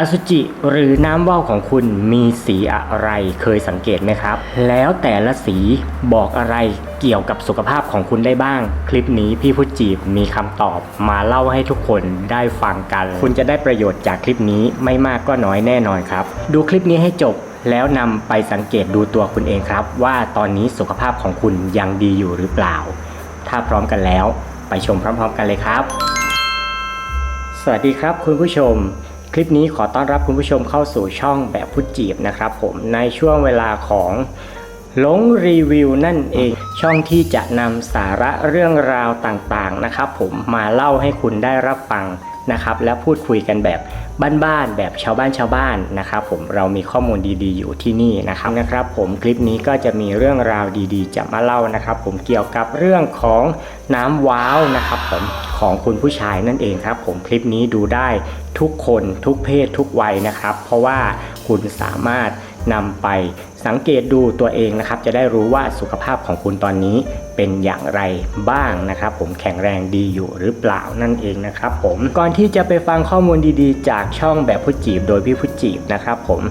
อสุจิหรือน้ำว่าวของคุณมีสีอะไรเคยสังเกตไหมครับ แล้วแต่ละสีบอกอะไรเกี่ยวกับสุขภาพของคุณได้บ้าง คลิปนี้พี่พุทจีบมีคำตอบมาเล่าให้ทุกคนได้ฟังกัน คุณจะได้ประโยชน์จากคลิปนี้ไม่มากก็น้อยแน่นอนครับ ดูคลิปนี้ให้จบแล้วนำไปสังเกตดูตัวคุณเองครับ ว่าตอนนี้สุขภาพของคุณยังดีอยู่หรือเปล่า ถ้าพร้อมกันแล้ว ไปชมพร้อม ๆ กันเลยครับ สวัสดีครับคุณผู้ชม คลิปนี้ขอต้อนรับคุณผู้ชมเข้าสู่ช่องแบบพุทจีบนะครับผมในช่วงเวลาของหลงรีวิวนั่นเองช่องที่จะนำสาระเรื่องราวต่างๆนะครับผมมาเล่าให้คุณได้รับฟัง นะครับและพูดคุยกันแบบบ้านๆแบบชาวบ้านชาวบ้านนะครับผมเรามีข้อมูลดีๆ อยู่ที่นี่นะครับนะครับ ผมคลิปนี้ก็จะมีเรื่องราวดีๆ จะมาเล่านะครับ ผมเกี่ยวกับเรื่องของน้ำว้าวนะครับผมของคุณผู้ชายนั่นเองครับ ผมคลิปนี้ดูได้ทุกคนทุกเพศทุกวัยนะครับ เพราะว่าคุณสามารถ นำไปสังเกตดูตัวเองนะครับ จะได้รู้ว่าสุขภาพของคุณตอนนี้เป็นอย่างไรบ้างนะครับ ผมแข็งแรงดีอยู่หรือเปล่านั่นเองนะครับผมก่อนที่จะไปฟังข้อมูลดีๆ จากช่องแบบพุจีบโดยพี่พุจีบนะครับผม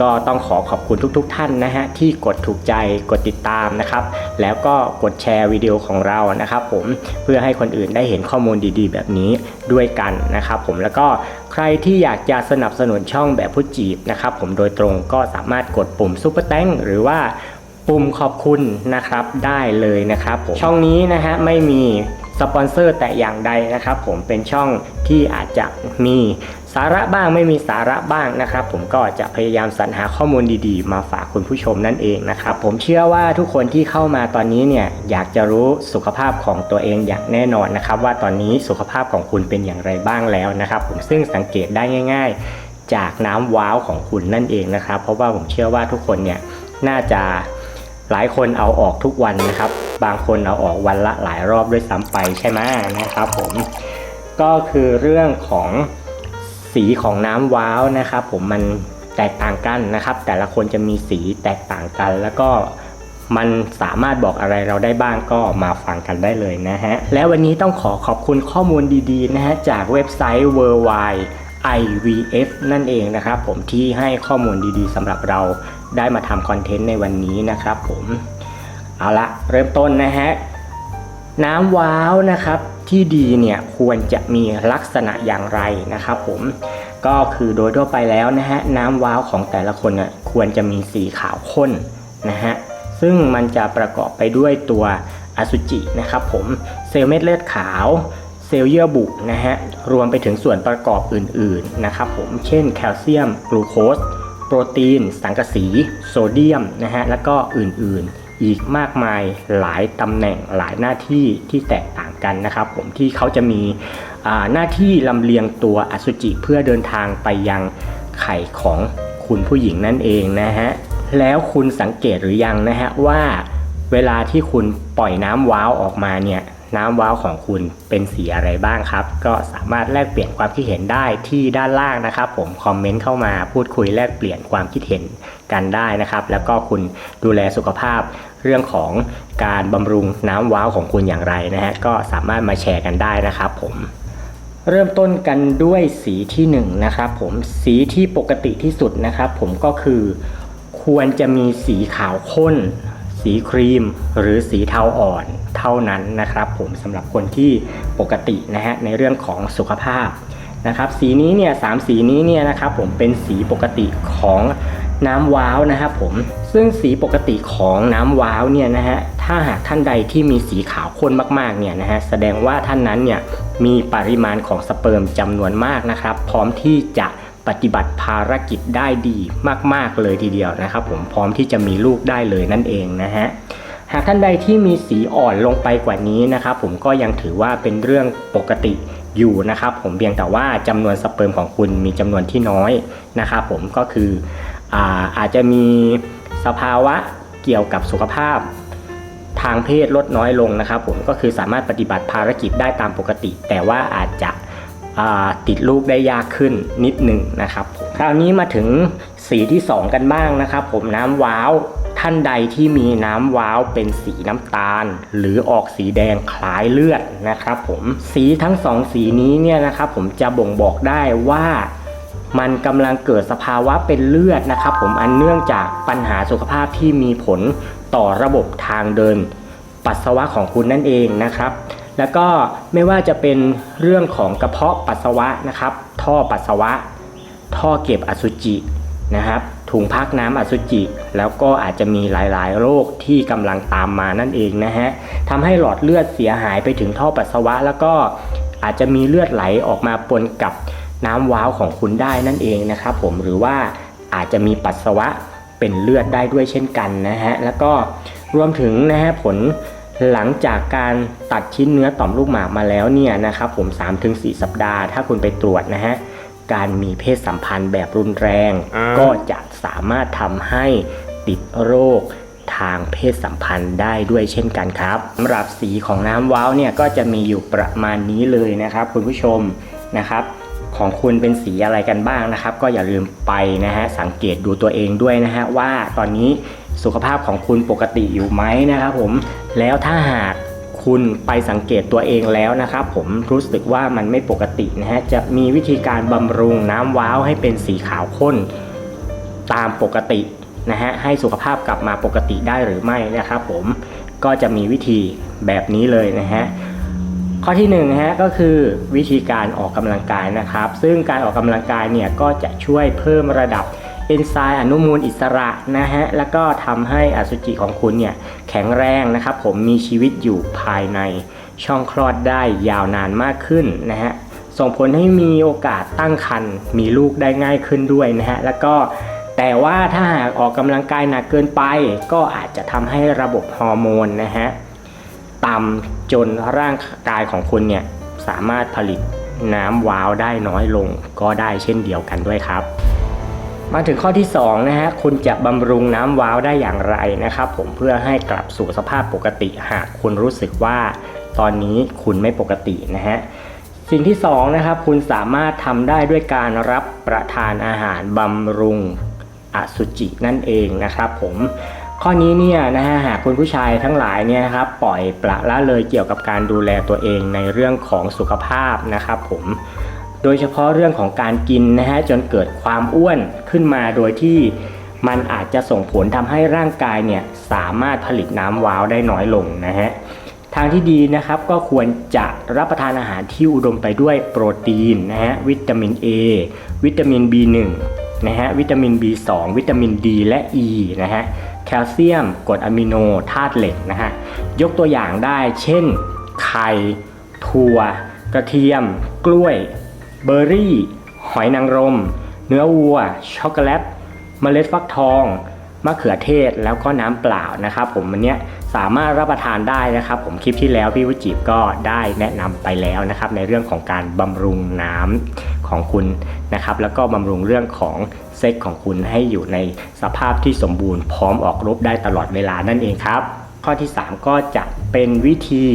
ก็ต้องขอขอบคุณทุกๆ ท่านนะฮะที่กดถูกใจกดติดตามนะครับ แล้วก็กดแชร์วิดีโอของเรานะครับ ผมเพื่อให้คนอื่นได้เห็นข้อมูลดีๆ แบบนี้ด้วยกันนะครับ ผมแล้วก็ใครที่อยากจะสนับสนุนช่องแบบพุทธจีบนะครับ ผมโดยตรงก็สามารถกดปุ่มซุปเปอร์แตงหรือว่าปุ่มขอบคุณนะครับได้เลยนะครับผมช่องนี้นะฮะไม่มี สปอนเซอร์แต่อย่างใดนะครับผมเป็นช่องที่อาจจะมีสาระบ้างไม่มีสาระบ้างนะครับ ผมก็จะพยายามสรรหาข้อมูลดีๆ มาฝากคุณผู้ชมนั่นเองนะครับผมเชื่อว่าทุกคนที่เข้ามาตอนนี้เนี่ยอยากจะรู้สุขภาพของตัวเองอย่างแน่นอนนะครับ ว่าตอนนี้สุขภาพของคุณเป็นอย่างไรบ้างแล้วนะครับ ผมซึ่งสังเกตได้ง่าย ๆ จากน้ำว้าวของคุณนั่นเองนะครับ เพราะว่าผมเชื่อว่าทุกคนเนี่ยน่าจะ หลายคนเอาออกทุกวันนะครับ บางคนเอาออกวันละหลายรอบด้วยซ้ำไปใช่ไหมนะครับผมก็คือเรื่องของสีของน้ำว้าวนะครับ ผมมันแตกต่างกันนะครับ แต่ละคนจะมีสีแตกต่างกัน แล้วก็มันสามารถบอกอะไรเราได้บ้างก็มาฟังกันได้เลยนะฮะ และวันนี้ต้องขอขอบคุณข้อมูลดีๆนะฮะจากเว็บไซต์ w w w IVF นั่นเองนะครับผมที่ให้ข้อมูลดีๆสำหรับเรา ได้มาทำคอนเทนต์ในวันนี้นะครับผมเอาละเริ่มต้นนะฮะน้ำว้าวนะครับที่ดีเนี่ยควรจะมีลักษณะอย่างไรนะครับผมก็คือโดยทั่วไปแล้วนะฮะน้ำว้าวของแต่ละคนน่ะควรจะมีสีขาวข้นนะฮะซึ่งมันจะประกอบไปด้วยตัวอสุจินะครับผมเซลล์เม็ดเลือดขาวเซลล์เยื่อบุนะฮะรวมไปถึงส่วนประกอบอื่นๆนะครับผมเช่นแคลเซียมกลูโคส โปรตีน สังกะสี โซเดียมนะฮะแล้วก็อื่นๆอีกมากมายหลายตำแหน่งหลายหน้าที่ที่แตกต่างกันนะครับผมที่เขาจะมีหน้าที่ลำเลียงตัวอสุจิเพื่อเดินทางไปยังไข่ของคุณผู้หญิงนั่นเองนะฮะแล้วคุณสังเกตหรือยังนะฮะว่าเวลาที่คุณปล่อยน้ำว้าวออกมาเนี่ย น้ำว้าวของคุณเป็นสีอะไรบ้างครับ ก็สามารถแลกเปลี่ยนความคิดเห็นได้ที่ด้านล่างนะครับ ผมคอมเมนต์เข้ามาพูดคุยแลกเปลี่ยนความคิดเห็นกันได้นะครับ แล้วก็คุณดูแลสุขภาพเรื่องของการบำรุงน้ำว้าวของคุณอย่างไรนะฮะก็สามารถมาแชร์กันได้นะครับ ผมเริ่มต้นกันด้วยสีที่1นงนะครับผมสีที่ปกติที่สุดนะครับ ผมก็คือควรจะมีสีขาวข้น สีครีมหรือสีเทาอ่อนเท่านั้นนะครับผมสำหรับคนที่ปกตินะฮะในเรื่องของสุขภาพนะครับสีนี้เนี่ยสามสีนี้เนี่ยนะครับผมเป็นสีปกติของน้ำว้าวนะครับผมซึ่งสีปกติของน้ำว้าวเนี่ยนะฮะถ้าหากท่านใดที่มีสีขาวข้นมากๆเนี่ยนะฮะแสดงว่าท่านนั้นเนี่ยมีปริมาณของสเปิร์มจำนวนมากนะครับ พร้อมที่จะ ปฏิบัติภารกิจได้ดีมาก ๆ เลยทีเดียวนะครับ ผมพร้อมที่จะมีลูกได้เลยนั่นเองนะฮะหากท่านใดที่มีสีอ่อนลงไปกว่านี้นะครับผมก็ยังถือว่าเป็นเรื่องปกติอยู่นะครับ ผมเพียงแต่ว่าจำนวนสเปิร์มของคุณมีจำนวนที่น้อยนะครับผมก็คืออาอาจจะมีสภาวะเกี่ยวกับสุขภาพทางเพศลดน้อยลงนะครับ ผมก็คือสามารถปฏิบัติภารกิจได้ตามปกติ แต่ว่าอาจจะ ติดลูกได้ยากขึ้นนิดหนึ่งนะครับผมคราวนี้มาถึงสีที่ 2 กันบ้างนะครับ ผมน้ำว้าวท่านใดที่มีน้ำว้าวเป็นสีน้ำตาล หรือออกสีแดงคล้ายเลือดนะครับผมสีทั้งสองสีนี้เนี่ยนะครับผมจะบ่งบอกได้ว่ามันกำลังเกิดสภาวะเป็นเลือดนะครับ ผมอันเนื่องจากปัญหาสุขภาพที่มีผลต่อระบบทางเดิน ปัสสาวะของคุณนั่นเองนะครับ แล้วก็ไม่ว่าจะเป็นเรื่องของกระเพาะปัสสาวะนะครับ ท่อปัสสาวะ ท่อเก็บอสุจินะครับ ถุงพักน้ำอสุจิ แล้วก็อาจจะมีหลายๆ โรคที่กำลังตามมานั่นเองนะฮะทำให้หลอดเลือดเสียหายไปถึงท่อปัสสาวะ แล้วก็อาจจะมีเลือดไหลออกมาปนกับน้ำว้าวของคุณได้นั่นเองนะครับผมหรือว่าอาจจะมีปัสสาวะเป็นเลือดได้ด้วยเช่นกันนะฮะแล้วก็รวมถึงนะฮะผล หลังจากการตัดชิ้นเนื้อต่อมลูกหมากมาแล้วเนี่ยนะครับผม 3-4 สัปดาห์ ถ้าคุณไปตรวจนะฮะการมีเพศสัมพันธ์แบบรุนแรงอ่าก็จะสามารถทำให้ติดโรคทางเพศสัมพันธ์ได้ด้วยเช่นกันครับสำหรับสีของน้ำว้าวเนี่ยก็จะมีอยู่ประมาณนี้เลยนะครับ คุณผู้ชมนะครับ ของคุณเป็นสีอะไรกันบ้างนะครับ ก็อย่าลืมไปนะฮะสังเกตดูตัวเองด้วยนะฮะว่าตอนนี้ สุขภาพของคุณปกติอยู่ไหมนะครับผมแล้วถ้าหากคุณไปสังเกตตัวเองแล้วนะครับผมรู้สึกว่ามันไม่ปกตินะฮะจะมีวิธีการบำรุงน้ำว้าวให้เป็นสีขาวข้น ตามปกตินะฮะให้สุขภาพกลับมาปกติได้หรือไม่นะครับผมก็จะมีวิธีแบบนี้เลยนะฮะข้อที่1นงนะฮะก็คือวิธีการออกกำลังกายนะครับ ซึ่งการออกกำลังกายเนี่ยก็จะช่วยเพิ่มระดับ เอนไซม์อนุมูลอิสระนะฮะแล้วก็ทำให้อสุจิของคุณเนี่ยแข็งแรงนะครับผมมีชีวิตอยู่ภายในช่องคลอดได้ยาวนานมากขึ้นนะฮะส่งผลให้มีโอกาสตั้งครรภ์มีลูกได้ง่ายขึ้นด้วยนะฮะแล้วก็แต่ว่าถ้าหากออกกำลังกายหนักเกินไป ก็อาจจะทำให้ระบบฮอร์โมนนะฮะต่ำจนร่างกายของคุณเนี่ยสามารถผลิตน้ำว้าวได้น้อยลงก็ได้เช่นเดียวกันด้วยครับ มาถึงข้อที่2นะฮะคุณจะบำรุงน้ำว้าวได้อย่างไรนะครับผมเพื่อให้กลับสู่สภาพปกติหากคุณรู้สึกว่าตอนนี้คุณไม่ปกตินะฮะสิ่งที่2นะครับคุณสามารถทำได้ด้วยการรับประทานอาหารบำรุงอสุจินั่นเองนะครับผมข้อนี้เนี่ยนะฮะหากคุณผู้ชายทั้งหลายเนี่ยนะครับปล่อยปละละเลยเกี่ยวกับการดูแลตัวเองในเรื่องของสุขภาพนะครับผม โดยเฉพาะเรื่องของการกินนะฮะจนเกิดความอ้วนขึ้นมาโดยที่มันอาจจะส่งผลทำให้ร่างกายเนี่ยสามารถผลิตน้ำว้าวได้น้อยลงนะฮะทางที่ดีนะครับก็ควรจะรับประทานอาหารที่อุดมไปด้วยโปรตีนนะฮะวิตามิน A วิตามิน B1 นะฮะวิตามิน B2 วิตามิน D และ E นะฮะแคลเซียมกรดอะมิโนธาตุเหล็กนะฮะยกตัวอย่างได้เช่น ไข่ ถั่ว กระเทียม กล้วย เบอร์รี่ หอยนางรม เนื้อวัว ช็อกโกแลต เมล็ดฟักทอง มะเขือเทศ แล้วก็น้ำเปล่านะครับผมอันเนี้ยสามารถรับประทานได้นะครับ ผมคลิปที่แล้วพี่วุจิบก็ได้แนะนำไปแล้วนะครับ ในเรื่องของการบำรุงน้ำของคุณนะครับ แล้วก็บำรุงเรื่องของเซ็กของคุณให้อยู่ในสภาพที่สมบูรณ์พร้อมออกรบได้ตลอดเวลานั่นเองครับ ข้อที่ 3 ก็จะเป็นวิธี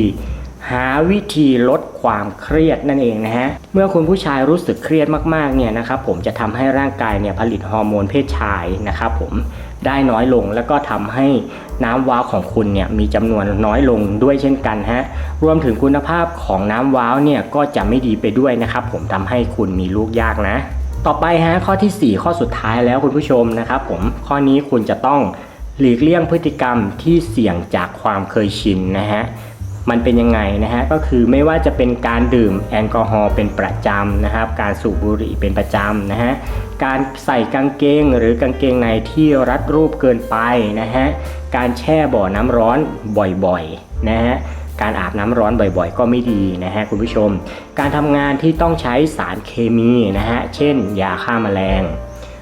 หาวิธีลดความเครียดนั่นเองนะฮะ เมื่อคุณผู้ชายรู้สึกเครียดมากๆเนี่ยนะครับผมจะทำให้ร่างกายเนี่ยผลิตฮอร์โมนเพศชายนะครับผมได้น้อยลงแล้วก็ทำให้น้ำว้าวของคุณเนี่ยมีจำนวนน้อยลงด้วยเช่นกันฮะ รวมถึงคุณภาพของน้ำว้าวเนี่ยก็จะไม่ดีไปด้วยนะครับผมทำให้คุณมีลูกยากนะ ต่อไปฮะข้อทีสี่ 4 ข้อสุดท้ายแล้วคุณผู้ชมนะครับผมข้อนี้คุณจะต้องหลีกเลี่ยงพฤติกรรมที่เสี่ยงจากความเคยชินนะฮะ มันเป็นยังไงนะฮะก็คือไม่ว่าจะเป็นการดื่มแอลกอฮอล์เป็นประจำนะครับ การสูบบุหรี่เป็นประจำนะฮะการใส่กางเกงหรือกางเกงในที่รัดรูปเกินไปนะฮะการแช่บ่อน้ำร้อนบ่อยๆนะฮะการอาบน้ำร้อนบ่อยๆ ก็ไม่ดีนะฮะคุณผู้ชม การทำงานที่ต้องใช้สารเคมีนะฮะ เช่น ยาฆ่าแมลง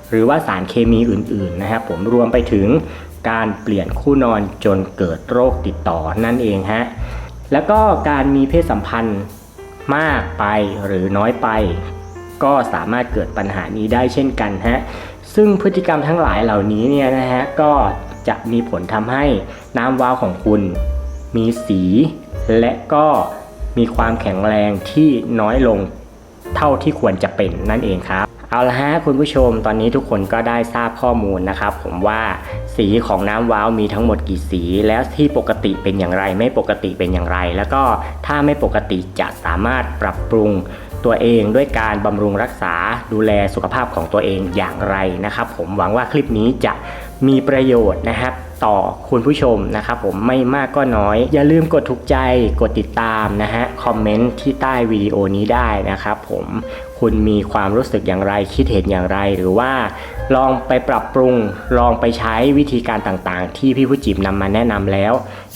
หรือว่าสารเคมีอื่นๆนะครับผมรวมไปถึงการเปลี่ยนคู่นอนจนเกิดโรคติดต่อนั่นเองฮะ แล้วก็การมีเพศสัมพันธ์มากไปหรือน้อยไป ก็สามารถเกิดปัญหานี้ได้เช่นกันฮะซึ่งพฤติกรรมทั้งหลายเหล่านี้เนี่ยนะฮะก็จะมีผลทำให้น้ำว้าวของคุณ มีสี และก็มีความแข็งแรงที่น้อยลงเท่าที่ควรจะเป็นนั่นเองครับ เอาละฮะคุณผู้ชมตอนนี้ทุกคนก็ได้ทราบข้อมูลนะครับ ผมว่าสีของน้ำว้าวมีทั้งหมดกี่สี แล้วที่ปกติเป็นอย่างไร ไม่ปกติเป็นอย่างไร แล้วก็ถ้าไม่ปกติจะสามารถปรับปรุงตัวเองด้วยการบำรุงรักษาดูแลสุขภาพของตัวเองอย่างไรนะครับ ผมหวังว่าคลิปนี้จะมีประโยชน์นะครับ ต่อคุณผู้ชมนะครับผมไม่มากก็น้อย อย่าลืมกดถูกใจกดติดตามนะฮะคอมเมนต์ที่ใต้วิดีโอนี้ได้นะครับผมคุณมีความรู้สึกอย่างไรคิดเห็นอย่างไร หรือว่าลองไปปรับปรุงลองไปใช้วิธีการต่างๆ ที่พี่ผู้จิบนำมาแนะนำแล้ว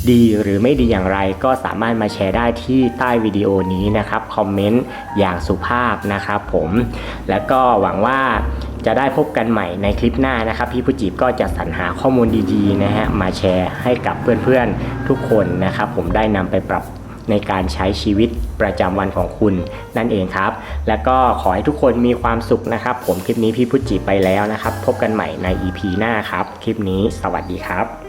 ดีหรือไม่ดีอย่างไรก็สามารถมาแชร์ได้ที่ใต้วิดีโอนี้นะครับคอมเมนต์อย่างสุภาพนะครับผม แล้วก็หวังว่า จะได้พบกันใหม่ในคลิปหน้านะครับ พี่ผู้จีบก็จะสรรหาข้อมูลดีๆนะฮะมาแชร์ให้กับเพื่อนๆทุกคนนะครับ ผมได้นำไปปรับในการใช้ชีวิตประจำวันของคุณนั่นเองครับ แล้วก็ขอให้ทุกคนมีความสุขนะครับ ผมคลิปนี้พี่พุจิไปแล้วนะครับ พบกันใหม่ใน EP หน้าครับ คลิปนี้สวัสดีครับ